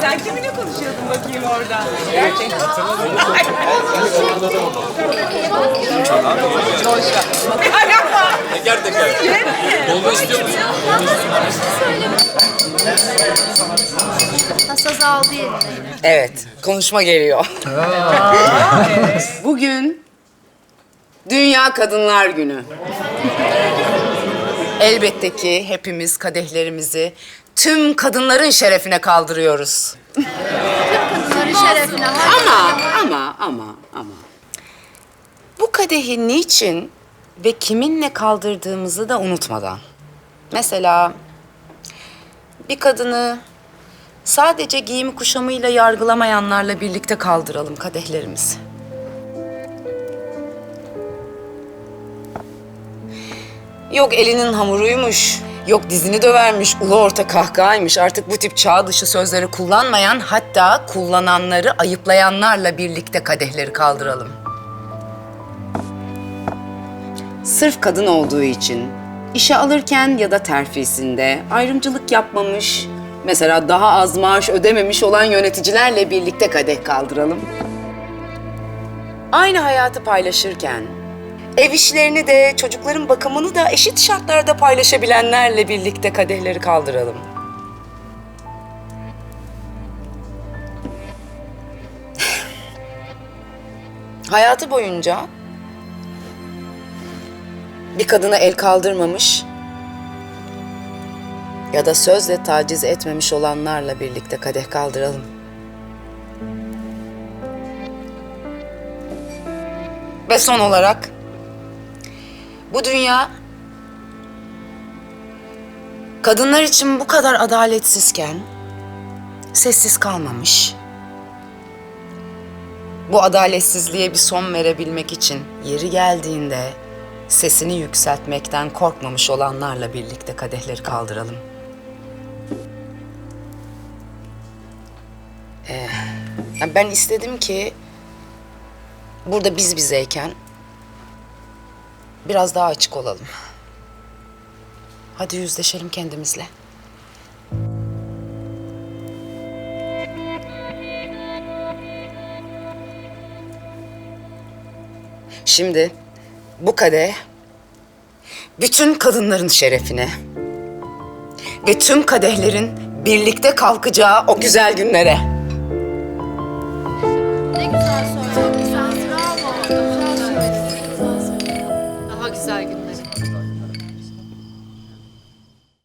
Sen kiminle konuşuyordun bakayım orada? Gerçekten. Teker teker. Dolma istiyor musun? Tasası aldı eline. Evet, konuşma geliyor. Bugün Dünya Kadınlar Günü. Elbette ki hepimiz kadehlerimizi tüm kadınların şerefine kaldırıyoruz. Kadınların şerefine var. Ama, ama, ama, ama. Bu kadehi niçin ve kiminle kaldırdığımızı da unutmadan. Mesela bir kadını sadece giyimi kuşamıyla yargılamayanlarla birlikte kaldıralım kadehlerimizi. Yok elinin hamuruymuş, yok dizini dövermiş, ulu orta kahkahaymış. Artık bu tip çağ dışı sözleri kullanmayan, hatta kullananları ayıplayanlarla birlikte kadehleri kaldıralım. Sırf kadın olduğu için işe alırken ya da terfisinde ayrımcılık yapmamış, mesela daha az maaş ödememiş olan yöneticilerle birlikte kadeh kaldıralım. Aynı hayatı paylaşırken ev işlerini de çocukların bakımını da eşit şartlarda paylaşabilenlerle birlikte kadehleri kaldıralım. Hayatı boyunca bir kadına el kaldırmamış ya da sözle taciz etmemiş olanlarla birlikte kadeh kaldıralım. Ve son olarak bu dünya kadınlar için bu kadar adaletsizken sessiz kalmamış. Bu adaletsizliğe bir son verebilmek için yeri geldiğinde sesini yükseltmekten korkmamış olanlarla birlikte kadehleri kaldıralım. Ee, ben istedim ki burada biz bizeyken biraz daha açık olalım. Hadi yüzleşelim kendimizle. Şimdi bu kadeh bütün kadınların şerefine ve tüm kadehlerin birlikte kalkacağı o güzel günlere. Ne güzel söyledin sen. Bravo. saygınlar.